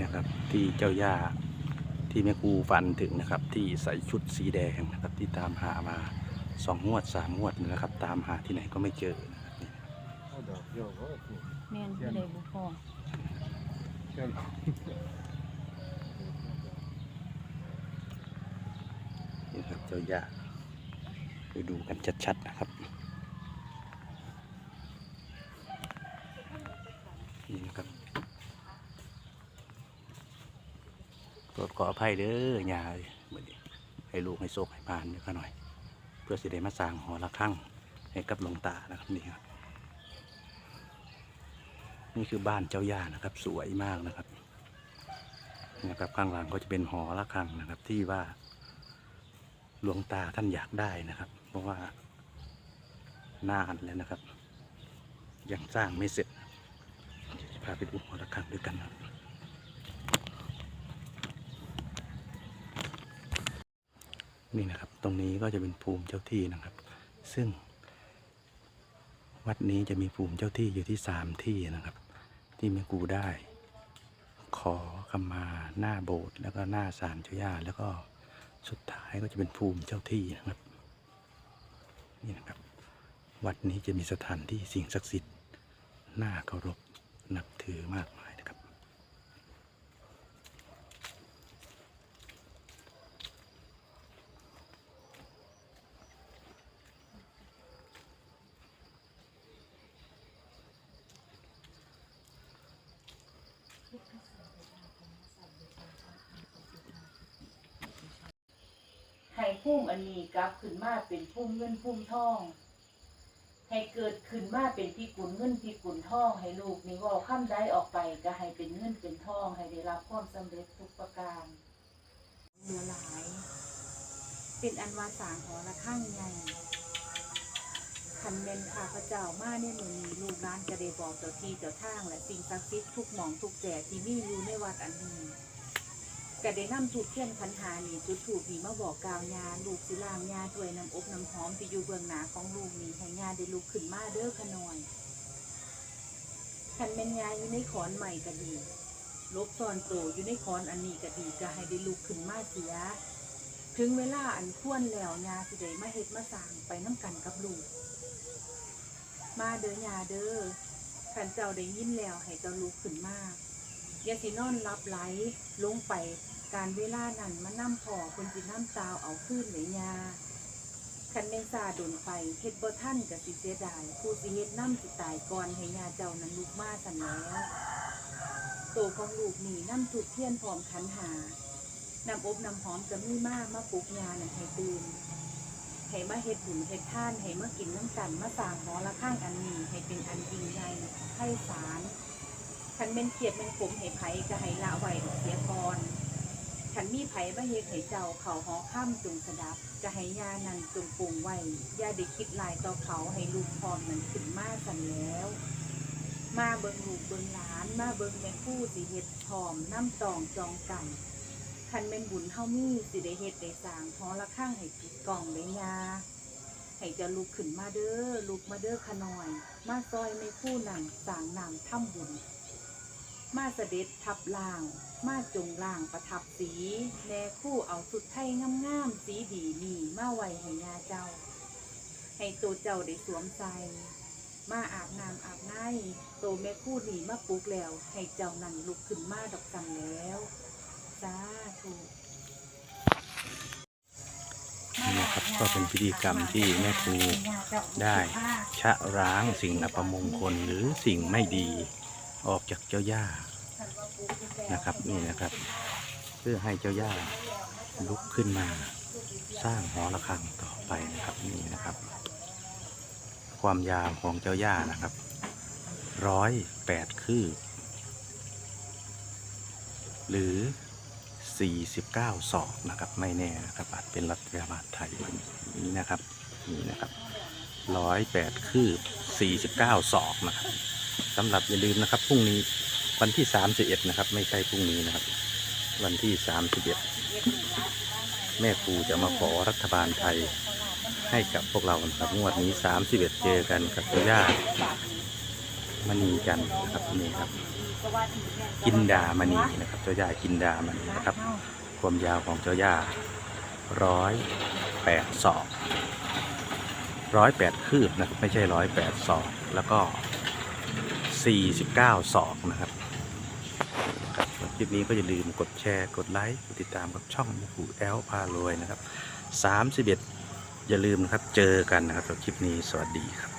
เนี่ยครับที่เจ้าย่าที่แม่ครูฝันถึงนะครับ ที่ใส่ชุดสีแดงนะครับ ที่ตามหามาสองงวดสามงวดนะครับ ตามหาที่ไหนก็ไม่เจอนะครับนี่เอาดอกเดียวก็ถูกแม่นบ่ได้บ่พอเช่นนี่ครับเจ้าย่าไปดูกันชัดๆนะครับนี่นะครับโป รดขออภัยเด้อยาเลยมื้อนให้ลูกให้โชคให้ผ่านเดี๋ยวก็หน่อย เพื่อสิได้มาสร้างหอระฆังให้กับหลวงตานะครับนี่ครับนี่คือบ้านเจ้าย่านะครับ สวยมากนะครับนะครับข้างหลังก็จะเป็นหอระฆังนะครับ ที่ว่าหลวงตาท่านอยากได้นะครับ เพราะว่านานแล้วนะครับ ยังสร้างไม่เสร็จจะพาไปดูหอระฆังด้วยกันนะครับ นี่นะครับ ตรงนี้ก็จะเป็นภูมิเจ้าที่นะครับ ซึ่ง วัดนี้จะมีภูมิเจ้าที่อยู่ที่สามที่นะครับ ที่แม่กูได้ ขอขมาหน้าโบสถ์แล้วก็หน้าศาลเจ้าย่าแล้วก็สุดท้ายก็จะเป็นภูมิเจ้าที่นะครับนี่นะครับ วัดนี้จะมีสถานที่สิ่งศักดิ์สิทธิ์น่าเคารพนับถือมากมายนะครับ ให้พุ่มอันนี้กลับขึ้นมาเป็นพุ่มเงินพุ่มทอง ให้เกิดขึ้นมาเป็นพี่กุลเงินพี่กุลทอง ให้ลูกนี่ว่าข้ามได้ออกไปก็ให้เป็นเงินเป็นทอง ให้ได้รับความสำเร็จทุกประการเหลือหลาย เป็นอันวาสางหอละข้างใหญ่คันเมนข้าพเจ้ามาเนี่ยมือนี้ลูกร้านจะได้บอกเจ้าที่เจ้าทาง และสิ่งศักดิ์สิทธิ์ทุกหมองทุกแจที่มีอยู่ในวัดอันนี้ ก็ได้นำถูกเทียนคันหานี่จุดถูกนี่มาบอกกล่าวยาลูกสิลางยาถ้วยน้ำอบน้ำหอมที่อยู่เบื้องหน้าของลูกนี่ให้ยาได้ลุกขึ้นมาเด้อขน่อยคันเป็นยาอยู่ในขอนใหม่ก็ดีลบซ่อนโตอยู่ในขอนอันนี้ก็ดีก็ให้ได้ลุกขึ้นมาเสีย ถึงเวลาอันควรแล้วยาสิได้มาเฮ็ดมาสร้างไปน้ำกันกับลูก มาเด้อยาเด้อขันเจ้าได้ยินแล้วให้เจ้าลุกขึ้นมา อย่าสินอนรับไหลลงไปการเวลานั้นมานั่พอคนสิน้ำตาวเอาขึ้นเลยยาคันเมนซาโดนไปเฮ็ดบ่ท่านกับสิเสียดายผู้สิเฮ็ดน้ำสิตายก่อนให้ยาเจ้านั้นลุกมาสันแล้วโตของลูกหนีน้ำถูกเทียนพร้อมขันหานำอบนำหอมจะมีมามาปลุกยานั่นให้ตื่นให้มาเฮ็ดบุญเฮ็ดท่านให้มากินน้ำกันมาสางหอละข้างอันนี้ให้เป็นอันยิ่งใหญ่ไพศาล คันเป็นเขียดเป็นผมให้ไผก็ให้ละไว้เสียก่อนคันมีไผบ่เฮ็ดให้เจ้าเขาหอข้ามจงสดับ จะให้ยานังจงปรุงไว้ย่าได้คิดลายต่อเขาให้ลูกพรมันขึ้นมาสันแล้ว มาเบิงลูกเบิงหลาน มาเบิงแม่คู่สิเฮ็ดพร้อมน้ำตองจองกันคันเป็นบุญเฮามีสิได้เฮ็ดได้สร้างหอละข้างให้ปิดกล่องได้ยาให้จะลุกขึ้นมาเด้อลุกมาเด้อขะน่อย มาซอยในคู่หนังสางนามถ้ำบุญ มาเสด็จทับล่าง มาจงล่างประทับสีแม่คู่เอาสุดไทยงามๆสีดีนี่มาไว้ให้ยาเจ้า ให้ตัวเจ้าได้สวมใส่มาอาบน้ำอาบในตัวแม่คู่นี่มาปลุกแล้ว ให้เจ้านั่นลุกขึ้นมาดอกกันแล้วสาธุนี่นะครับก็เป็นพิธีกรรมที่แม่ครูได้ชะล้างสิ่งอัปมงคลหรือสิ่งไม่ดี ออกจากเจ้าย่านะครับนี่นะครับ เพื่อให้เจ้าย่าลุกขึ้นมา สร้างหอระฆังต่อไปนะครับนี่นะครับ ความยาวของเจ้าย่านะครับร้อยแปดคืบหรือ 49 ศอกนะครับ ไม่แน่นะครับอาจเป็นรัฐบาลไทยนี้นะครับนี่นะครับร้อยแปดคืบ 49 ศอกนะครับ สำหรับอย่าลืมนะครับพรุ่งนี้วันที่31นะครับ ไม่ใช่พรุ่งนี้นะครับ วันที่31แม่ครูจะมาขอรัฐบาลไทยให้กับพวกเรานะครับงวดนี้31เอ็ดเจอกันกับญาติมณีจันนะครับนี่ครับ กินดามณีนะครับ เจ้าย่ากินดามณีนะครับ ความยาวของเจ้าย่าร้อยแปดศอกร้อยแปดคืบนะครับไม่ใช่ร้อยแปดศอกแล้วก็ สี่สิบเก้าศอกนะครับครับคลิปนี้ก็อย่าลืมกดแชร์กดไลค์กดติดตามกับช่องหูแอลพารวยนะครับสามสิบเอ็ดอย่าลืมนะครับเจอกันนะครับสำหรับคลิปนี้สวัสดีครับ